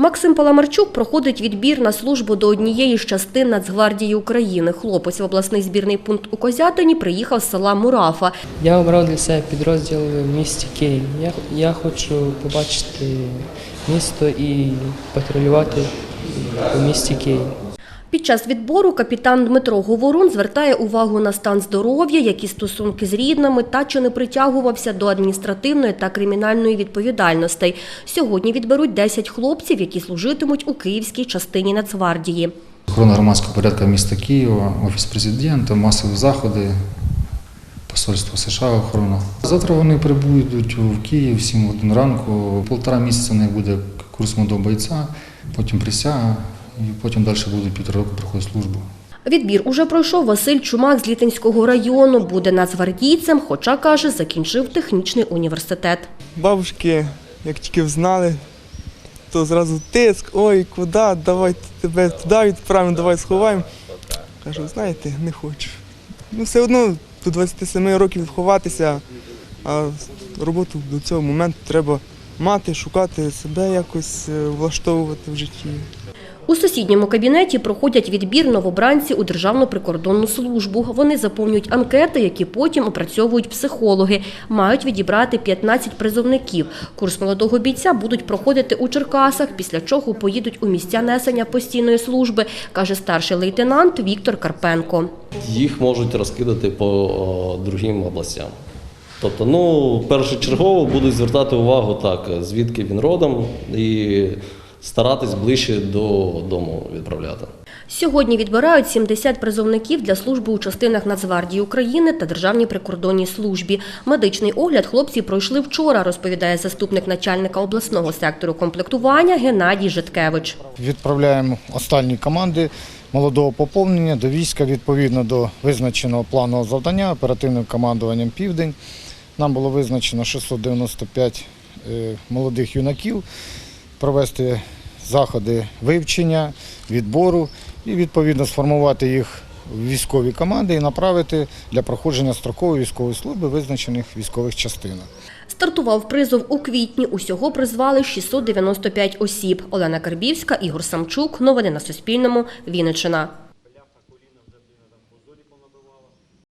Максим Паламарчук проходить відбір на службу до однієї з частин Нацгвардії України. Хлопець в обласний збірний пункт у Козятині приїхав з села Мурафа. Я обрав для себе підрозділ в місті Київ. Я, я хочу побачити місто і патрулювати у місті Київ. Під час відбору капітан Дмитро Говорун звертає увагу на стан здоров'я, які стосунки з рідними та чи не притягувався до адміністративної та кримінальної відповідальностей. Сьогодні відберуть 10 хлопців, які служитимуть у київській частині Нацгвардії. Охорона громадського порядку міста Києва, Офіс президента, масові заходи, посольство США охорона. Завтра вони прибудуть в Київ 7 годин ранку. Полтора місяця них буде курс бойця, потім присяга, і потім далі будуть півтора року проходити службу. Відбір уже пройшов Василь Чумак з Літинського району. Буде нацгвардійцем, хоча, каже, закінчив технічний університет. Бабушки, як тільки взнали, то зразу тиск, ой, куди, давай тебе туди відправимо, давай сховаємо. Кажу, знаєте, не хочу. Ну, все одно до 27 років ховатися, а роботу до цього моменту треба мати, шукати себе якось е, влаштовувати в житті. У сусідньому кабінеті проходять відбір новобранці у Державну прикордонну службу. Вони заповнюють анкети, які потім опрацьовують психологи. Мають відібрати 15 призовників. Курс молодого бійця будуть проходити у Черкасах, після чого поїдуть у місця несення постійної служби, каже старший лейтенант Віктор Карпенко. їх можуть розкидати по другим областям. Тобто, ну, першочергово будуть звертати увагу так, звідки він родом, і старатись ближче до дому відправляти. Сьогодні відбирають 70 призовників для служби у частинах Нацгвардії України та Державній прикордонній службі. Медичний огляд хлопці пройшли вчора, розповідає заступник начальника обласного сектору комплектування Геннадій Житкевич. Відправляємо останні команди молодого поповнення до війська відповідно до визначеного планового завдання оперативним командуванням Південь. Нам було визначено 695 е, молодих юнаків провести заходи вивчення, відбору і відповідно сформувати їх в військові команди і направити для проходження строкової військової служби визначених військових частинах. Стартував призов у квітні. Усього призвали 695 осіб. Олена Карбівська, Ігор Самчук. Новини на Суспільному. Вінниччина.